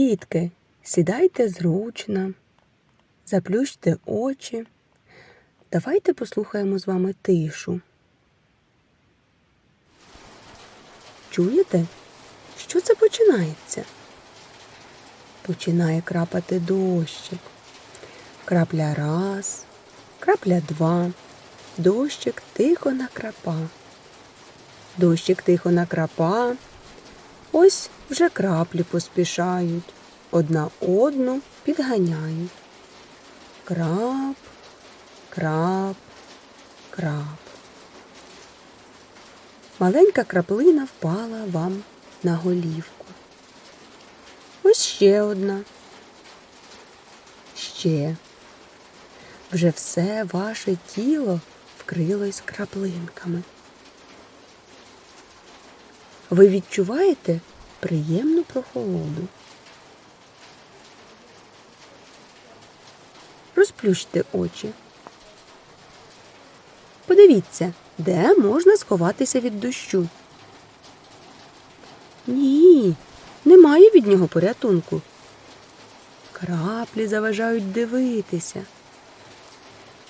Дітки, сідайте зручно, заплющте очі. Давайте послухаємо з вами тишу. Чуєте, що це починається? Починає крапати дощик. Крапля раз, крапля два. Дощик тихо накрапа. Дощик тихо накрапа. Ось вже краплі поспішають, одна одну підганяють. Крап, крап, крап. Маленька краплина впала вам на голівку. Ось ще одна. Ще. Вже все ваше тіло вкрилось краплинками. Ви відчуваєте приємну прохолоду. Розплющте очі. Подивіться, де можна сховатися від дощу. Ні, немає від нього порятунку. Краплі заважають дивитися.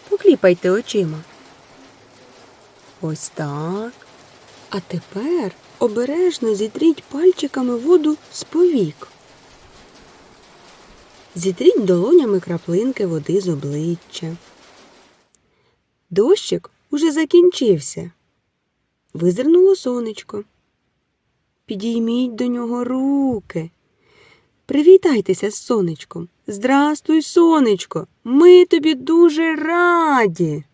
Покліпайте очима. Ось так. А тепер обережно зітріть пальчиками воду з повік. Зітріть долонями краплинки води з обличчя. Дощик уже закінчився. Визирнуло сонечко. Підійміть до нього руки. Привітайтеся з сонечком. Здрастуй, сонечко. Ми тобі дуже раді.